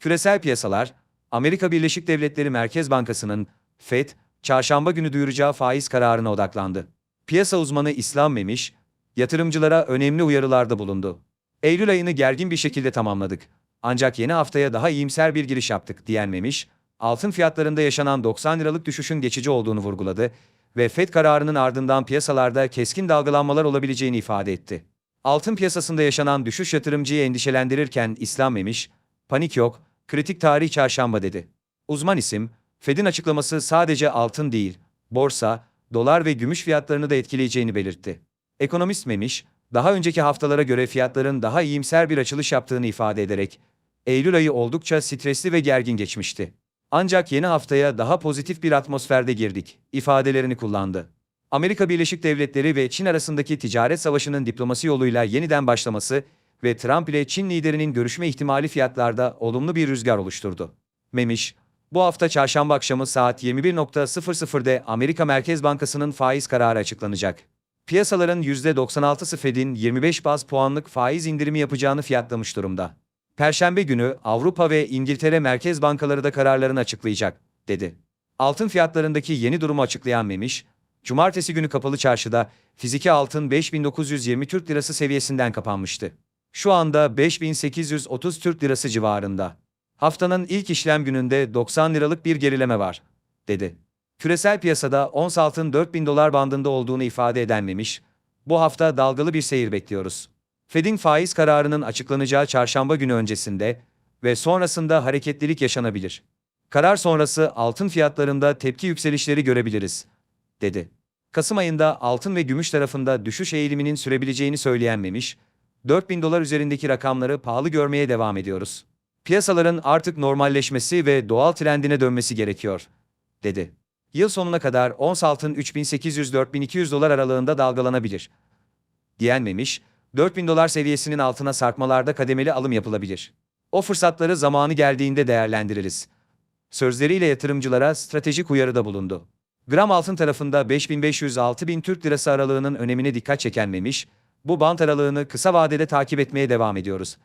Küresel piyasalar, Amerika Birleşik Devletleri Merkez Bankası'nın FED, çarşamba günü duyuracağı faiz kararına odaklandı. Piyasa uzmanı İslam Memiş, yatırımcılara önemli uyarılarda bulundu. Eylül ayını gergin bir şekilde tamamladık. Ancak yeni haftaya daha iyimser bir giriş yaptık diyen Memiş, altın fiyatlarında yaşanan 90 liralık düşüşün geçici olduğunu vurguladı ve FED kararının ardından piyasalarda keskin dalgalanmalar olabileceğini ifade etti. Altın piyasasında yaşanan düşüş yatırımcıyı endişelendirirken İslam Memiş, panik yok, kritik tarih çarşamba dedi. Uzman isim, Fed'in açıklaması sadece altın değil, borsa, dolar ve gümüş fiyatlarını da etkileyeceğini belirtti. Ekonomist Memiş, daha önceki haftalara göre fiyatların daha iyimser bir açılış yaptığını ifade ederek, Eylül ayı oldukça stresli ve gergin geçmişti. Ancak yeni haftaya daha pozitif bir atmosferde girdik, ifadelerini kullandı. Amerika Birleşik Devletleri ve Çin arasındaki ticaret savaşının diplomasi yoluyla yeniden başlaması ve Trump ile Çin liderinin görüşme ihtimali fiyatlarda olumlu bir rüzgar oluşturdu. Memiş, bu hafta çarşamba akşamı saat 21.00'de Amerika Merkez Bankası'nın faiz kararı açıklanacak. Piyasaların %96'sı Fed'in 25 baz puanlık faiz indirimi yapacağını fiyatlamış durumda. Perşembe günü Avrupa ve İngiltere Merkez Bankaları da kararlarını açıklayacak, dedi. Altın fiyatlarındaki yeni durumu açıklayan Memiş, Cumartesi günü kapalı çarşıda fiziki altın 5920 Türk Lirası seviyesinden kapanmıştı. Şu anda 5830 Türk Lirası civarında. Haftanın ilk işlem gününde 90 liralık bir gerileme var, dedi. Küresel piyasada ons altın 4000 dolar bandında olduğunu ifade eden Memiş, bu hafta dalgalı bir seyir bekliyoruz. Fed'in faiz kararının açıklanacağı çarşamba günü öncesinde ve sonrasında hareketlilik yaşanabilir. Karar sonrası altın fiyatlarında tepki yükselişleri görebiliriz, dedi. Kasım ayında altın ve gümüş tarafında düşüş eğiliminin sürebileceğini söyleyen Memiş, 4000 dolar üzerindeki rakamları pahalı görmeye devam ediyoruz. Piyasaların artık normalleşmesi ve doğal trendine dönmesi gerekiyor, dedi. Yıl sonuna kadar ons altın 3800-4200 dolar aralığında dalgalanabilir. Diyen Memiş, 4000 dolar seviyesinin altına sarkmalarda kademeli alım yapılabilir. O fırsatları zamanı geldiğinde değerlendiririz. Sözleriyle yatırımcılara stratejik uyarıda bulundu. Gram altın tarafında 5500-6000 Türk Lirası aralığının önemine dikkat çeken Memiş, bu bant aralığını kısa vadede takip etmeye devam ediyoruz,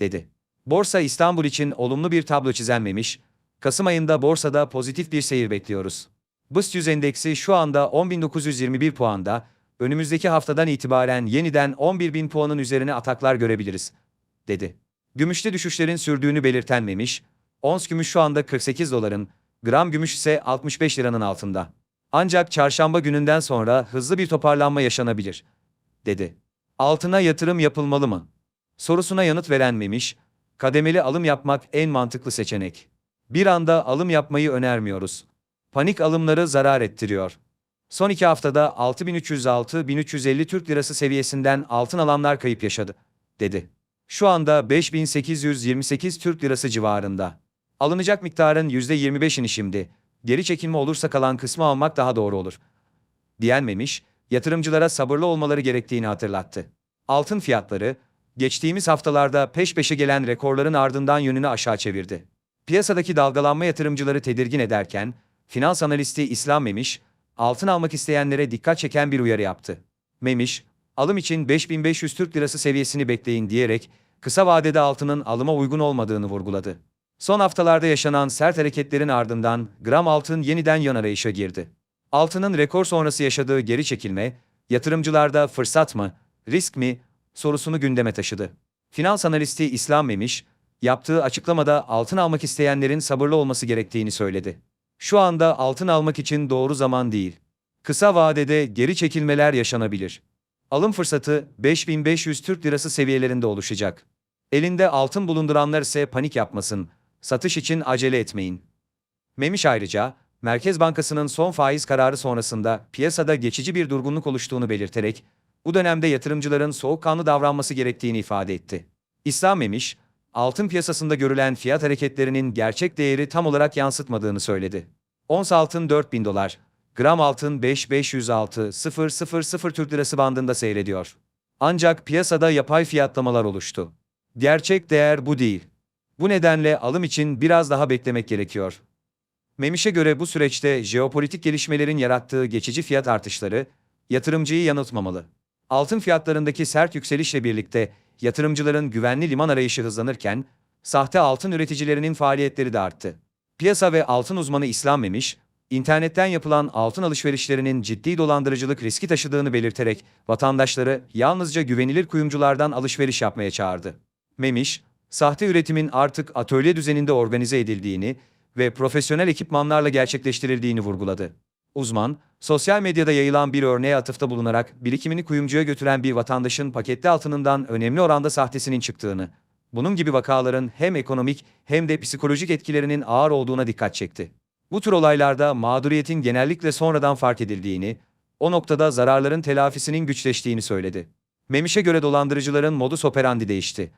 dedi. Borsa İstanbul için olumlu bir tablo çizen Memiş, Kasım ayında borsada pozitif bir seyir bekliyoruz. BIST 100 endeksi şu anda 10.921 puanda, önümüzdeki haftadan itibaren yeniden 11.000 puanın üzerine ataklar görebiliriz, dedi. Gümüşte düşüşlerin sürdüğünü belirten Memiş, ons gümüş şu anda 48 doların, gram gümüş ise 65 liranın altında. Ancak çarşamba gününden sonra hızlı bir toparlanma yaşanabilir, dedi. Altına yatırım yapılmalı mı? Sorusuna yanıt veren Memiş, kademeli alım yapmak en mantıklı seçenek. Bir anda alım yapmayı önermiyoruz. Panik alımları zarar ettiriyor. Son iki haftada 6306-1350 Türk Lirası seviyesinden altın alanlar kayıp yaşadı, dedi. Şu anda 5828 Türk Lirası civarında. Alınacak miktarın %25'ini şimdi, geri çekilme olursa kalan kısmı almak daha doğru olur. Diyenmemiş, yatırımcılara sabırlı olmaları gerektiğini hatırlattı. Altın fiyatları, geçtiğimiz haftalarda peş peşe gelen rekorların ardından yönünü aşağı çevirdi. Piyasadaki dalgalanma yatırımcıları tedirgin ederken, finans analisti İslam Memiş, altın almak isteyenlere dikkat çeken bir uyarı yaptı. Memiş, alım için 5500 Türk Lirası seviyesini bekleyin diyerek, kısa vadede altının alıma uygun olmadığını vurguladı. Son haftalarda yaşanan sert hareketlerin ardından gram altın yeniden yan arayışa girdi. Altının rekor sonrası yaşadığı geri çekilme, yatırımcılarda fırsat mı, risk mi sorusunu gündeme taşıdı. Finans analisti İslam Memiş, yaptığı açıklamada altın almak isteyenlerin sabırlı olması gerektiğini söyledi. Şu anda altın almak için doğru zaman değil. Kısa vadede geri çekilmeler yaşanabilir. Alım fırsatı 5500 Türk Lirası seviyelerinde oluşacak. Elinde altın bulunduranlar ise panik yapmasın. Satış için acele etmeyin. Memiş ayrıca, Merkez Bankası'nın son faiz kararı sonrasında piyasada geçici bir durgunluk oluştuğunu belirterek, bu dönemde yatırımcıların soğukkanlı davranması gerektiğini ifade etti. İslam Memiş, altın piyasasında görülen fiyat hareketlerinin gerçek değeri tam olarak yansıtmadığını söyledi. Ons altın 4000 dolar, gram altın 5506 000 Türk Lirası bandında seyrediyor. Ancak piyasada yapay fiyatlamalar oluştu. Gerçek değer bu değil. Bu nedenle alım için biraz daha beklemek gerekiyor. Memiş'e göre bu süreçte jeopolitik gelişmelerin yarattığı geçici fiyat artışları yatırımcıyı yanıltmamalı. Altın fiyatlarındaki sert yükselişle birlikte yatırımcıların güvenli liman arayışı hızlanırken sahte altın üreticilerinin faaliyetleri de arttı. Piyasa ve altın uzmanı İslam Memiş, internetten yapılan altın alışverişlerinin ciddi dolandırıcılık riski taşıdığını belirterek vatandaşları yalnızca güvenilir kuyumculardan alışveriş yapmaya çağırdı. Memiş, sahte üretimin artık atölye düzeninde organize edildiğini ve profesyonel ekipmanlarla gerçekleştirildiğini vurguladı. Uzman, sosyal medyada yayılan bir örneğe atıfta bulunarak birikimini kuyumcuya götüren bir vatandaşın paketli altınından önemli oranda sahtesinin çıktığını, bunun gibi vakaların hem ekonomik hem de psikolojik etkilerinin ağır olduğuna dikkat çekti. Bu tür olaylarda mağduriyetin genellikle sonradan fark edildiğini, o noktada zararların telafisinin güçleştiğini söyledi. Memiş'e göre dolandırıcıların modus operandi değişti.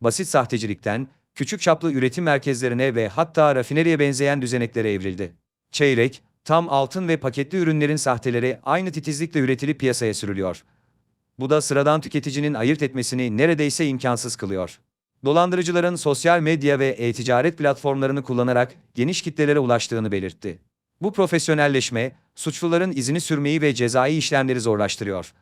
Basit sahtecilikten, küçük çaplı üretim merkezlerine ve hatta rafineriye benzeyen düzeneklere evrildi. Çeyrek, tam altın ve paketli ürünlerin sahteleri aynı titizlikle üretilip piyasaya sürülüyor. Bu da sıradan tüketicinin ayırt etmesini neredeyse imkansız kılıyor. Dolandırıcıların sosyal medya ve e-ticaret platformlarını kullanarak geniş kitlelere ulaştığını belirtti. Bu profesyonelleşme, suçluların izini sürmeyi ve cezai işlemleri zorlaştırıyor.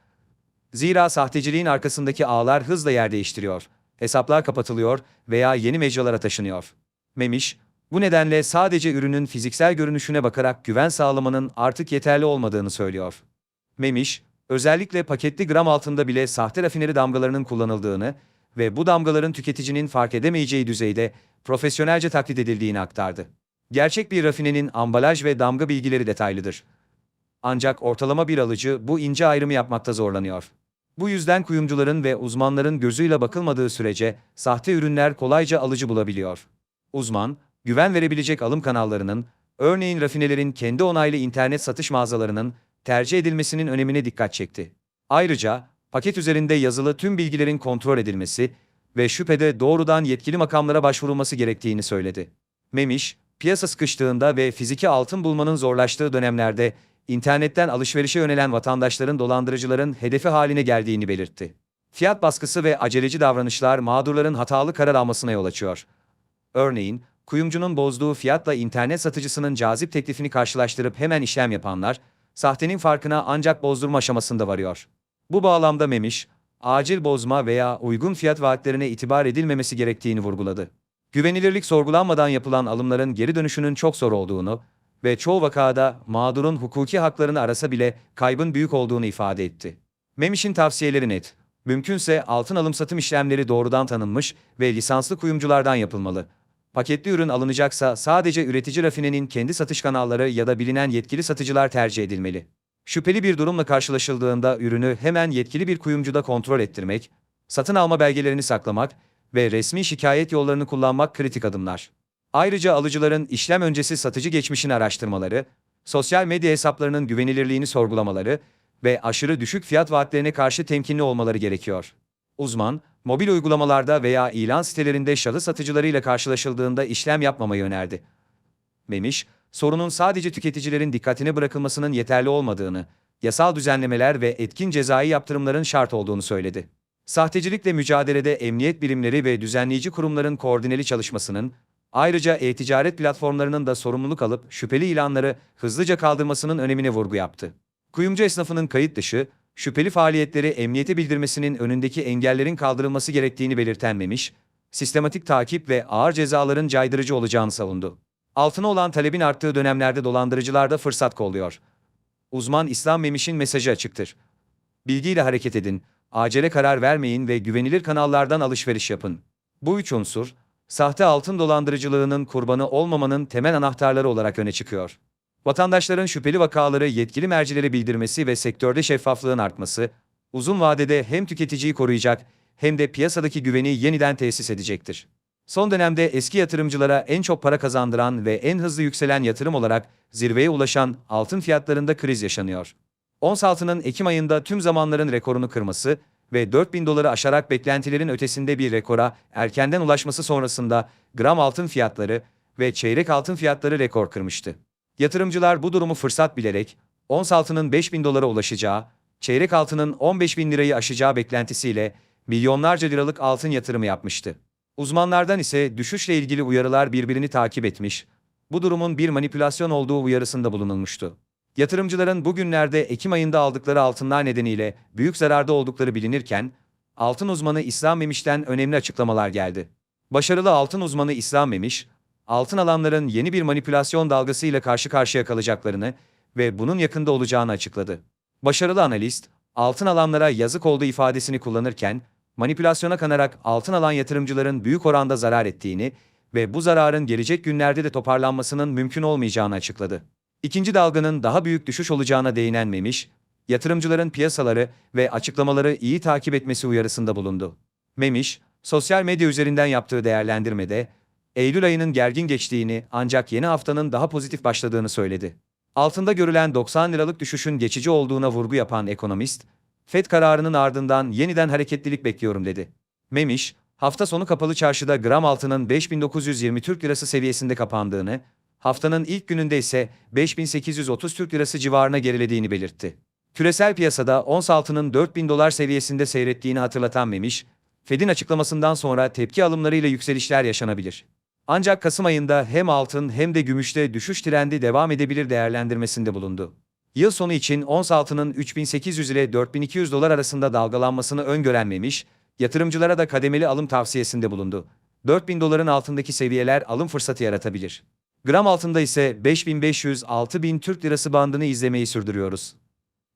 Zira sahteciliğin arkasındaki ağlar hızla yer değiştiriyor. Hesaplar kapatılıyor veya yeni mecralara taşınıyor. Memiş, bu nedenle sadece ürünün fiziksel görünüşüne bakarak güven sağlamanın artık yeterli olmadığını söylüyor. Memiş, özellikle paketli gram altında bile sahte rafineri damgalarının kullanıldığını ve bu damgaların tüketicinin fark edemeyeceği düzeyde profesyonelce taklit edildiğini aktardı. Gerçek bir rafinenin ambalaj ve damga bilgileri detaylıdır. Ancak ortalama bir alıcı bu ince ayrımı yapmakta zorlanıyor. Bu yüzden kuyumcuların ve uzmanların gözüyle bakılmadığı sürece sahte ürünler kolayca alıcı bulabiliyor. Uzman, güven verebilecek alım kanallarının, örneğin rafinelerin kendi onaylı internet satış mağazalarının tercih edilmesinin önemine dikkat çekti. Ayrıca, paket üzerinde yazılı tüm bilgilerin kontrol edilmesi ve şüphede doğrudan yetkili makamlara başvurulması gerektiğini söyledi. Memiş, piyasa sıkıştığında ve fiziki altın bulmanın zorlaştığı dönemlerde internetten alışverişe yönelen vatandaşların dolandırıcıların hedefi haline geldiğini belirtti. Fiyat baskısı ve aceleci davranışlar mağdurların hatalı karar almasına yol açıyor. Örneğin, kuyumcunun bozduğu fiyatla internet satıcısının cazip teklifini karşılaştırıp hemen işlem yapanlar, sahtenin farkına ancak bozdurma aşamasında varıyor. Bu bağlamda Memiş, acil bozma veya uygun fiyat vaatlerine itibar edilmemesi gerektiğini vurguladı. Güvenilirlik sorgulanmadan yapılan alımların geri dönüşünün çok zor olduğunu ve çoğu vakada mağdurun hukuki haklarını arasa bile kaybın büyük olduğunu ifade etti. Memiş'in tavsiyeleri net. Mümkünse altın alım satım işlemleri doğrudan tanınmış ve lisanslı kuyumculardan yapılmalı. Paketli ürün alınacaksa sadece üretici rafinenin kendi satış kanalları ya da bilinen yetkili satıcılar tercih edilmeli. Şüpheli bir durumla karşılaşıldığında ürünü hemen yetkili bir kuyumcuda kontrol ettirmek, satın alma belgelerini saklamak ve resmi şikayet yollarını kullanmak kritik adımlar. Ayrıca alıcıların işlem öncesi satıcı geçmişini araştırmaları, sosyal medya hesaplarının güvenilirliğini sorgulamaları ve aşırı düşük fiyat vaatlerine karşı temkinli olmaları gerekiyor. Uzman, mobil uygulamalarda veya ilan sitelerinde şahıs satıcılarıyla karşılaşıldığında işlem yapmamayı önerdi. Memiş, sorunun sadece tüketicilerin dikkatine bırakılmasının yeterli olmadığını, yasal düzenlemeler ve etkin cezai yaptırımların şart olduğunu söyledi. Sahtecilikle mücadelede emniyet birimleri ve düzenleyici kurumların koordineli çalışmasının, ayrıca e-ticaret platformlarının da sorumluluk alıp şüpheli ilanları hızlıca kaldırmasının önemine vurgu yaptı. Kuyumcu esnafının kayıt dışı, şüpheli faaliyetleri emniyete bildirmesinin önündeki engellerin kaldırılması gerektiğini belirten Memiş, sistematik takip ve ağır cezaların caydırıcı olacağını savundu. Altına olan talebin arttığı dönemlerde dolandırıcılar da fırsat kolluyor. Uzman İslam Memiş'in mesajı açıktır. Bilgiyle hareket edin, acele karar vermeyin ve güvenilir kanallardan alışveriş yapın. Bu üç unsur, sahte altın dolandırıcılığının kurbanı olmamanın temel anahtarları olarak öne çıkıyor. Vatandaşların şüpheli vakaları yetkili mercilere bildirmesi ve sektörde şeffaflığın artması, uzun vadede hem tüketiciyi koruyacak hem de piyasadaki güveni yeniden tesis edecektir. Son dönemde eski yatırımcılara en çok para kazandıran ve en hızlı yükselen yatırım olarak zirveye ulaşan altın fiyatlarında kriz yaşanıyor. Ons altının Ekim ayında tüm zamanların rekorunu kırması ve 4000 doları aşarak beklentilerin ötesinde bir rekora erkenden ulaşması sonrasında gram altın fiyatları ve çeyrek altın fiyatları rekor kırmıştı. Yatırımcılar bu durumu fırsat bilerek ons altının 5000 dolara ulaşacağı, çeyrek altının 15 bin lirayı aşacağı beklentisiyle milyonlarca liralık altın yatırımı yapmıştı. Uzmanlardan ise düşüşle ilgili uyarılar birbirini takip etmiş, bu durumun bir manipülasyon olduğu uyarısında bulunulmuştu. Yatırımcıların bugünlerde Ekim ayında aldıkları altınlar nedeniyle büyük zararda oldukları bilinirken, altın uzmanı İslam Memiş'ten önemli açıklamalar geldi. Başarılı altın uzmanı İslam Memiş, altın alanların yeni bir manipülasyon dalgasıyla karşı karşıya kalacaklarını ve bunun yakında olacağını açıkladı. Başarılı analist, altın alanlara yazık olduğu ifadesini kullanırken, manipülasyona kanarak altın alan yatırımcıların büyük oranda zarar ettiğini ve bu zararın gelecek günlerde de toparlanmasının mümkün olmayacağını açıkladı. İkinci dalganın daha büyük düşüş olacağına değinen Memiş, yatırımcıların piyasaları ve açıklamaları iyi takip etmesi uyarısında bulundu. Memiş, sosyal medya üzerinden yaptığı değerlendirmede, Eylül ayının gergin geçtiğini ancak yeni haftanın daha pozitif başladığını söyledi. Altında görülen 90 liralık düşüşün geçici olduğuna vurgu yapan ekonomist, FED kararının ardından yeniden hareketlilik bekliyorum dedi. Memiş, hafta sonu kapalı çarşıda gram altının 5920 Türk Lirası seviyesinde kapandığını, haftanın ilk gününde ise 5830 Türk Lirası civarına gerilediğini belirtti. Küresel piyasada ons altının 4000 dolar seviyesinde seyrettiğini hatırlatan Memiş, Fed'in açıklamasından sonra tepki alımlarıyla yükselişler yaşanabilir. Ancak Kasım ayında hem altın hem de gümüşte düşüş trendi devam edebilir değerlendirmesinde bulundu. Yıl sonu için ons altının 3800 ile 4200 dolar arasında dalgalanmasını öngören Memiş, yatırımcılara da kademeli alım tavsiyesinde bulundu. 4000 doların altındaki seviyeler alım fırsatı yaratabilir. Gram altında ise 5500-6000 Türk Lirası bandını izlemeyi sürdürüyoruz.